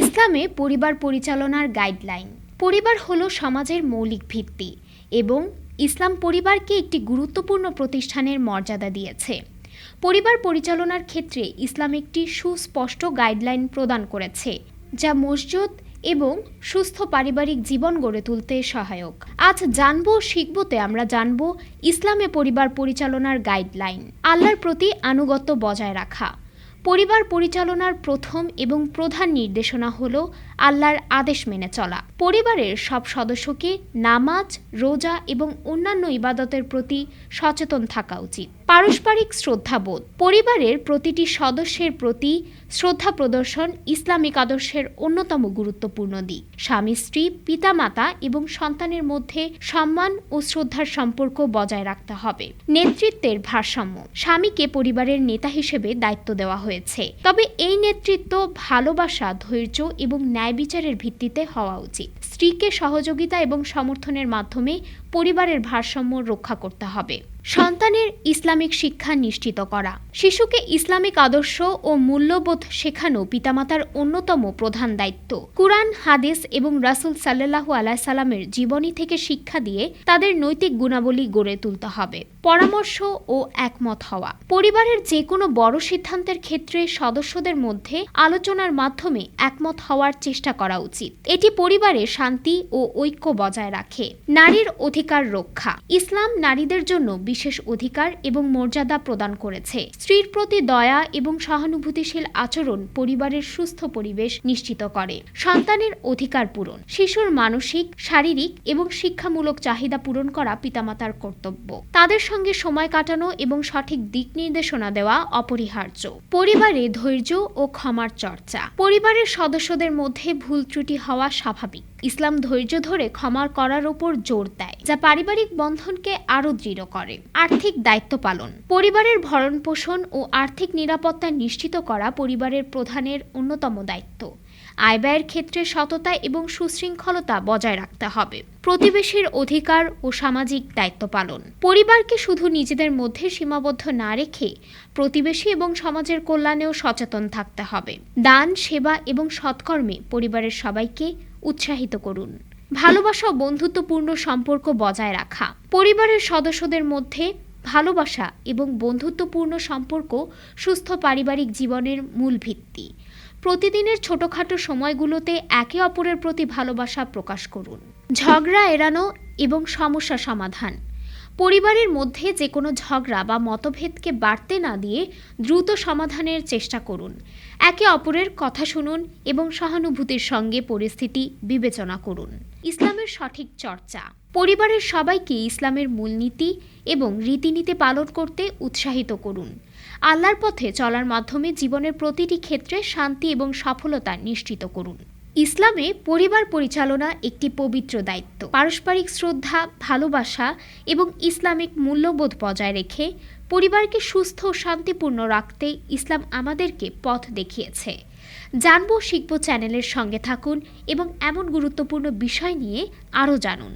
ইসলামে পরিবার পরিচালনার গাইডলাইন পরিবার হলো সমাজের মৌলিক ভিত্তি এবং ইসলাম পরিবারকে একটি গুরুত্বপূর্ণ প্রতিষ্ঠানের মর্যাদা দিয়েছে। পরিবার পরিচালনার ক্ষেত্রে ইসলাম একটি সুস্পষ্ট গাইডলাইন প্রদান করেছে, যা মসজিদ এবং সুস্থ পারিবারিক জীবন গড়ে তুলতে সহায়ক। আজ জানব শিখবতে আমরা জানব ইসলামে পরিবার পরিচালনার গাইডলাইন আল্লাহর প্রতি আনুগত্য বজায় রাখা। পরিবার পরিচালনার প্রথম এবং প্রধান নির্দেশনা হল আল্লাহর আদেশ মেনে চলা। পরিবারের সব সদস্যকে নামাজ, রোজা এবং অন্যান্য ইবাদতের প্রতি সচেতন থাকা উচিত। পারস্পরিক শ্রদ্ধাবোধ। পরিবারের প্রতিটি সদস্যের প্রতি শ্রদ্ধা প্রদর্শন ইসলামিক আদর্শের অন্যতম গুরুত্বপূর্ণ দিক। স্বামী, স্ত্রী, পিতামাতা এবং সন্তানের মধ্যে সম্মান ও শ্রদ্ধার সম্পর্ক বজায় রাখতে হবে। নেতৃত্বের ভারসাম্য। স্বামীকে পরিবারের নেতা হিসেবে দায়িত্ব দেওয়া হয়েছে। তবে এই নেতৃত্ব ভালোবাসা, ধৈর্য এবং ন্যায় বিচারের ভিত্তিতে হওয়া উচিত। স্ত্রীকে সহযোগিতা এবং সমর্থনের মাধ্যমে পরিবারের ভারসাম্য রক্ষা করতে হবে। সন্তানের ইসলামিক শিক্ষা নিশ্চিত করা। শিশুকে ইসলামিক আদর্শ ও মূল্যবোধ শেখানো পিতামাতার অন্যতম প্রধান দায়িত্ব। কুরআন, হাদিস এবং রাসুল সাল্লাহু আলাইসাল্লামের জীবনী থেকে শিক্ষা দিয়ে তাদের নৈতিক গুণাবলী গড়ে তুলতে হবে। পরামর্শ ও একমত হওয়া। পরিবারের যে কোনো বড় সিদ্ধান্তের ক্ষেত্রে সদস্যদের মধ্যে আলোচনার মাধ্যমে একমত হওয়ার চেষ্টা করা উচিত। এটি পরিবারে শান্তি ও ঐক্য বজায় রাখে। নারীর অধিকার রক্ষা। ইসলাম নারীদের জন্য বিশেষ অধিকার এবং মর্যাদা প্রদান করেছে। স্ত্রীর প্রতি দয়া এবং সহানুভূতিশীল আচরণ পরিবারের সুস্থ পরিবেশ নিশ্চিত করে। সন্তানের অধিকার পূরণ। শিশুর মানসিক, শারীরিক এবং শিক্ষামূলক চাহিদা পূরণ করা পিতামাতার কর্তব্য। তাদের সঙ্গে সময় কাটানো এবং সঠিক দিক নির্দেশনা দেওয়া অপরিহার্য। পরিবারে ধৈর্য ও ক্ষমার চর্চা। পরিবারের সদস্যদের মধ্যে ভুল ত্রুটি হওয়া স্বাভাবিক। ইসলাম ধৈর্য ধরে ক্ষমা করার ওপর জোর দেয়, যা পারিবারিক বন্ধনকে আরও দৃঢ় করে। আর্থিক দায়িত্ব পালন। পরিবারের ভরণ পোষণ ও আর্থিক নিরাপত্তা নিশ্চিত করা পরিবারের প্রধানের অন্যতম দায়িত্ব। আয় ব্যয়ের ক্ষেত্রে সততা এবং সুশৃঙ্খলতা বজায় রাখতে হবে। প্রতিবেশীর অধিকার ও সামাজিক দায়িত্ব পালন। পরিবারকে শুধু নিজেদের মধ্যে সীমাবদ্ধ না রেখে প্রতিবেশী এবং সমাজের কল্যাণেও সচেতন থাকতে হবে। দান, সেবা এবং সৎকর্মে পরিবারের সবাইকে উৎসাহিত করুন। ভালোবাসা ও বন্ধুত্বপূর্ণ সম্পর্ক বজায় রাখা। পরিবারের সদস্যদের মধ্যে ভালোবাসা এবং বন্ধুত্বপূর্ণ সম্পর্ক সুস্থ পারিবারিক জীবনের মূল ভিত্তি। প্রতিদিনের ছোটখাটো সময়গুলোতে একে অপরের প্রতি ভালোবাসা প্রকাশ করুন। ঝগড়া এড়ানো এবং সমস্যা সমাধান। পরিবারের মধ্যে যে কোনো ঝগড়া বা মতভেদকে বাড়তে না দিয়ে দ্রুত সমাধানের চেষ্টা করুন। একে অপরের কথা শুনুন এবং সহানুভূতির সঙ্গে পরিস্থিতি বিবেচনা করুন। ইসলামের সঠিক চর্চা। পরিবারের সবাইকে ইসলামের মূলনীতি এবং রীতিনীতি পালন করতে উৎসাহিত করুন। আল্লাহর পথে চলার মাধ্যমে জীবনের প্রতিটি ক্ষেত্রে শান্তি এবং সফলতা নিশ্চিত করুন। ইসলামে পরিবার পরিচালনা একটি পবিত্র দায়িত্ব। পারস্পরিক শ্রদ্ধা, ভালোবাসা এবং ইসলামিক মূল্যবোধ বজায় রেখে পরিবারকে সুস্থ ও শান্তিপূর্ণ রাখতে ইসলাম আমাদেরকে পথ দেখিয়েছে। জানব, শিখব চ্যানেলের সঙ্গে থাকুন এবং এমন গুরুত্বপূর্ণ বিষয় নিয়ে আরও জানুন।